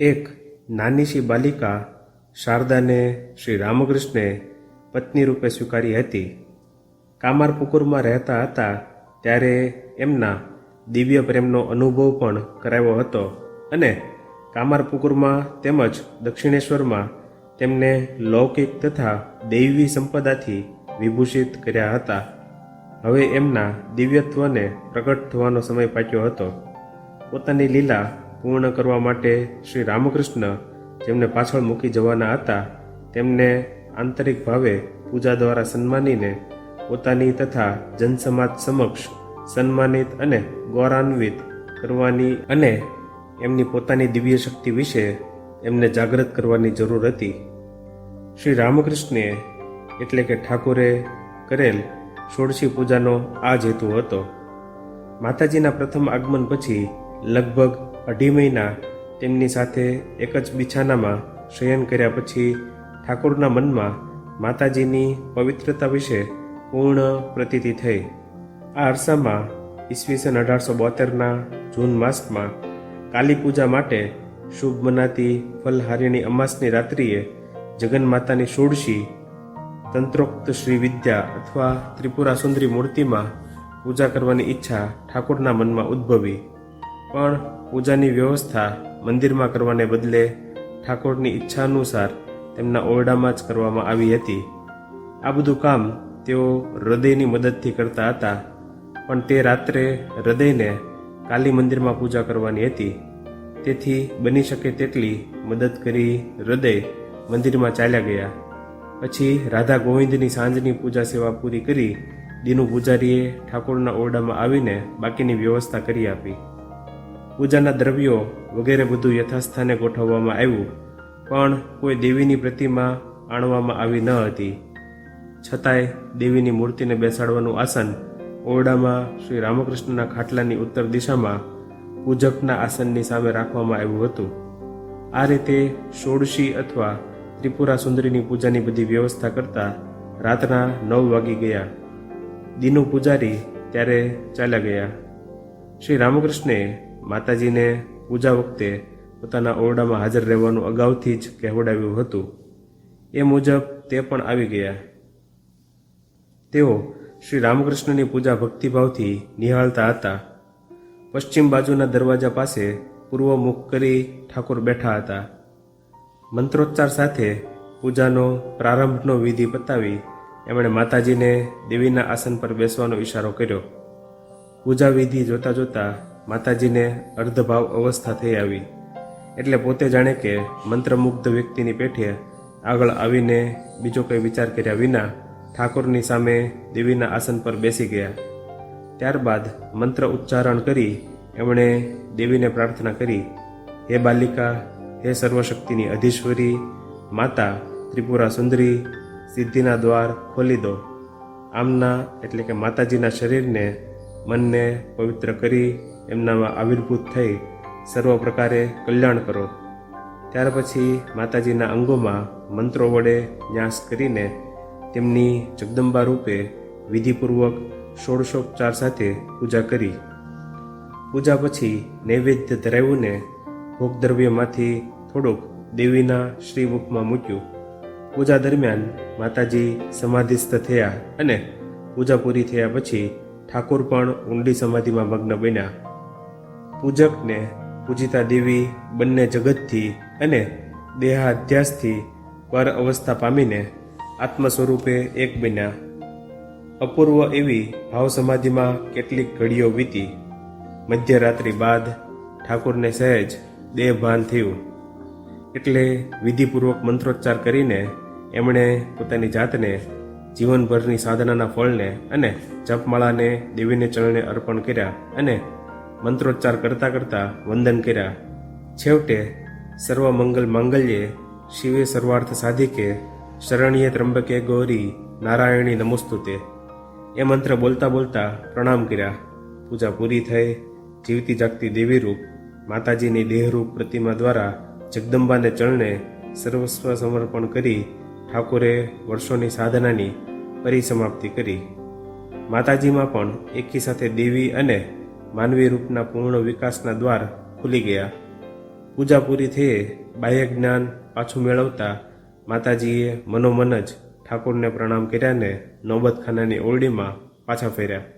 એક નાનીશી બાલિકા શારદાને શ્રી રામકૃષ્ણે પત્ની રૂપે સ્વીકારી હતી. કામારપુકુરમાં રહેતા હતા ત્યારે એમના દિવ્ય પ્રેમનો અનુભવ પણ કરાવ્યો હતો અને કામારપુકુરમાં તેમજ દક્ષિણેશ્વરમાં તેમને લૌકિક તથા દૈવી સંપદાથી વિભૂષિત કર્યા હતા. હવે એમના દિવ્યત્વને પ્રગટ થવાનો સમય પાક્યો હતો. પોતાની લીલા પૂર્ણ કરવા માટે શ્રી રામકૃષ્ણ જેમને પાછળ મૂકી જવાના હતા. તેમને આંતરિક ભાવે પૂજા દ્વારા સન્માનીને પોતાની તથા જનસમાજ સમક્ષ સન્માનિત અને ગૌરવાન્વિત કરવાની અને એમની પોતાની દિવ્ય શક્તિ વિશે એમને જાગૃત કરવાની જરૂર હતી. શ્રી રામકૃષ્ણે એટલે કે ઠાકોરે કરેલ ષોડશી પૂજાનો આ જ હેતુ હતો. માતાજીના પ્રથમ આગમન પછી લગભગ અઢી મહિના તેમની સાથે એક જ બિછાનામાં શયન કર્યા પછી ઠાકોરના મનમાં માતાજીની પવિત્રતા વિશે પૂર્ણ પ્રતીતિ થઈ. આ અરસામાં ઈસવીસન અઢારસો બોતેરના જૂન માસમાં કાલી પૂજા માટે શુભ મનાતી ફલહારીણી અમાસની રાત્રિએ જગન્માતાની ષોડશી, તંત્રોક્ત શ્રી વિદ્યા અથવા ત્રિપુરા સુંદરી મૂર્તિમાં પૂજા કરવાની ઈચ્છા ઠાકોરના મનમાં ઉદ્ભવી. પણ પૂજાની વ્યવસ્થા મંદિરમાં કરવાને બદલે ઠાકોરની ઈચ્છા અનુસાર તેમના ઓરડામાં જ કરવામાં આવી હતી. આ બધું કામ તેઓ હૃદયની મદદથી કરતા હતા, પણ તે રાત્રે હૃદયને કાલી મંદિરમાં પૂજા કરવાની હતી. તેથી બની શકે તેટલી મદદ કરી હૃદય મંદિરમાં ચાલ્યા ગયા. પછી રાધા ગોવિંદની સાંજની પૂજા સેવા પૂરી કરી દીનુ પૂજારીએ ઠાકોરના ઓરડામાં આવીને બાકીની વ્યવસ્થા કરી આપી. પૂજાના દ્રવ્યો વગેરે બધું યથાસ્થાને ગોઠવવામાં આવ્યું, પણ કોઈ દેવીની પ્રતિમા આણવામાં આવી ન હતી. છતાંય દેવીની મૂર્તિને બેસાડવાનું આસન ઓરડામાં શ્રી રામકૃષ્ણના ખાટલાની ઉત્તર દિશામાં પૂજકના આસનની સામે રાખવામાં આવ્યું હતું. આ રીતે ષોડશી અથવા ત્રિપુરા સુંદરીની પૂજાની બધી વ્યવસ્થા કરતા રાતના નવ વાગી ગયા. દીનુ પૂજારી ત્યારે ચાલ્યા ગયા. શ્રી રામકૃષ્ણે માતાજીને પૂજા વખતે પોતાના ઓરડામાં હાજર રહેવાનું અગાઉથી જ કહેવડાવ્યું હતું. એ મુજબ તે પણ આવી ગયા. તેઓ શ્રી રામકૃષ્ણની પૂજા ભક્તિભાવથી નિહાળતા હતા. પશ્ચિમ બાજુના દરવાજા પાસે પૂર્વ મુખ કરી ઠાકોર બેઠા હતા. મંત્રોચ્ચાર સાથે પૂજાનો પ્રારંભનો વિધિ પતાવી એમણે માતાજીને દેવીના આસન પર બેસવાનો ઈશારો કર્યો. પૂજા વિધિ જોતા જોતા માતાજીને અર્ધભાવ અવસ્થા થઈ આવી. એટલે પોતે જાણે કે મંત્રમુગ્ધ વ્યક્તિની પેઠે આગળ આવીને બીજો કંઈ વિચાર કર્યા વિના ઠાકોરની સામે દેવીના આસન પર બેસી ગયા. ત્યારબાદ મંત્ર ઉચ્ચારણ કરી એમણે દેવીને પ્રાર્થના કરી, હે બાલિકા, હે સર્વશક્તિની અધીશ્વરી, માતા ત્રિપુરા સુંદરી, સિદ્ધિના દ્વાર ખોલી દો. આમના એટલે કે માતાજીના શરીરને મનને પવિત્ર કરી એમનામાં આવિર્ભૂત થઈ સર્વ પ્રકારે કલ્યાણ કરો. ત્યાર પછી માતાજીના અંગોમાં મંત્રો વડે ન્યાસ કરીને તેમની જગદંબા રૂપે વિધિપૂર્વક ષોડશોપચાર સાથે પૂજા કરી. પૂજા પછી નૈવેદ્ય ધરાવ્યુંને ભોગદ્રવ્યમાંથી થોડુંક દેવીના શ્રીમુખમાં મૂક્યું. પૂજા દરમિયાન માતાજી સમાધિસ્થ થયા અને પૂજા પૂરી થયા પછી ઠાકોર પણ ઊંડી સમાધિમાં મગ્ન બન્યા. પૂજકને પૂજિતા દેવી બંને જગતથી અને દેહાધ્યાસથી પર અવસ્થા પામીને આત્મ સ્વરૂપે એક બન્યા. અપૂર્વ એવી ભાવ સમાધિમાં કેટલીક ઘડીઓ વીતી. મધ્યરાત્રિ બાદ ઠાકોરને સહેજ દેહભાન થયું. એટલે વિધિપૂર્વક મંત્રોચ્ચાર કરીને એમણે પોતાની જાતને જીવનભરની સાધનાના ફળને અને જપમાળાને દેવીને ચરણે અર્પણ કર્યા અને મંત્રોચ્ચાર કરતાં કરતાં વંદન કર્યા. છેવટે સર્વ મંગલ માંગલ્યે શિવે સર્વાર્થ સાધિકે શરણ્યે ત્રંબકે ગૌરી નારાયણી નમોસ્તુતે. એ મંત્ર બોલતા બોલતા પ્રણામ કર્યા. પૂજા પૂરી થઈ, જીવતી જાગતી દેવીરૂપ, માતાજીની દેહરૂપ પ્રતિમા દ્વારા જગદંબાને ચરણે સર્વસ્વ સમર્પણ કરી ઠાકોરે વર્ષોની સાધનાની પરિસમાપ્તિ કરી. માતાજીમાં પણ એકી સાથે દેવી અને માનવી રૂપના પૂર્ણ વિકાસના દ્વાર ખુલી ગયા. પૂજા પૂરી થઈ બાહ્ય જ્ઞાન પાછું મેળવતા માતાજીએ મનોમન જ ઠાકોરને પ્રણામ કર્યા ને નોબતખાનાની ઓરડીમાં પાછા ફર્યા.